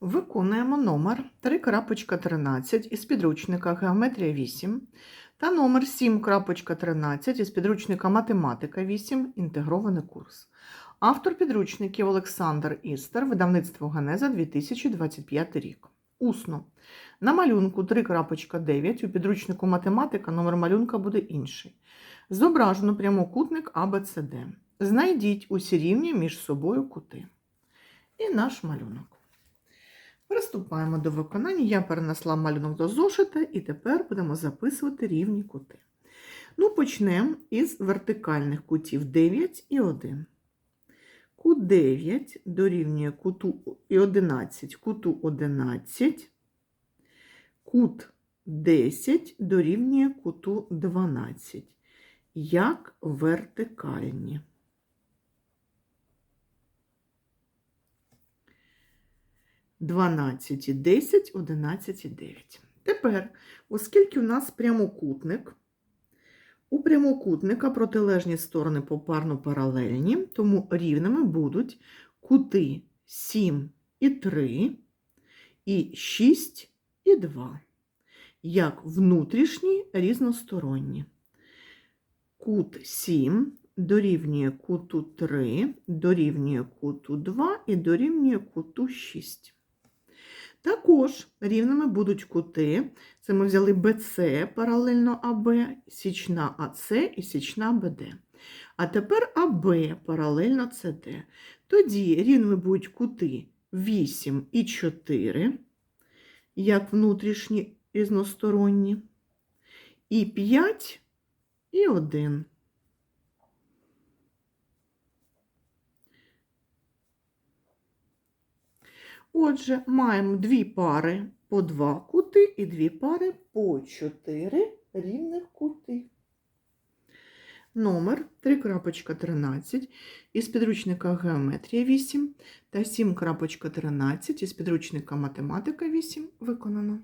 Виконуємо номер 3.13 із підручника Геометрія 8 та номер 7.13 із підручника Математика 8. Інтегрований курс. Автор підручників Олександр Істер, видавництво Генеза 2025 рік. Усно. На малюнку 3.9 у підручнику Математика номер малюнка буде інший. Зображено прямокутник АБЦД. Знайдіть усі рівні між собою кути. І наш малюнок. Приступаємо до виконання. Я перенесла малюнок до зошита і тепер будемо записувати рівні кути. Ну, почнемо із вертикальних кутів 9 і 1. Кут 9 дорівнює куту і 11, куту 11. Кут 10 дорівнює куту 12. Як вертикальні. Дванадцять і десять, одинадцять і дев'ять. Тепер, оскільки у нас прямокутник, у прямокутника протилежні сторони попарно паралельні, тому рівними будуть кути 7 і 3 і 6 і 2, як внутрішні різносторонні. Кут 7 дорівнює куту 3, дорівнює куту 2 і дорівнює куту 6. Також рівними будуть кути. Це ми взяли БЦ паралельно АБ, січна АЦ і січна БД. А тепер АБ паралельно СД. Тоді рівними будуть кути 8 і 4, як внутрішні різносторонні, і 5 і 1. Отже, маємо дві пари по два кути і дві пари по чотири рівних кути. Номер 3.13 із підручника Геометрія 8 та 7.13 із підручника Математика 8 виконано.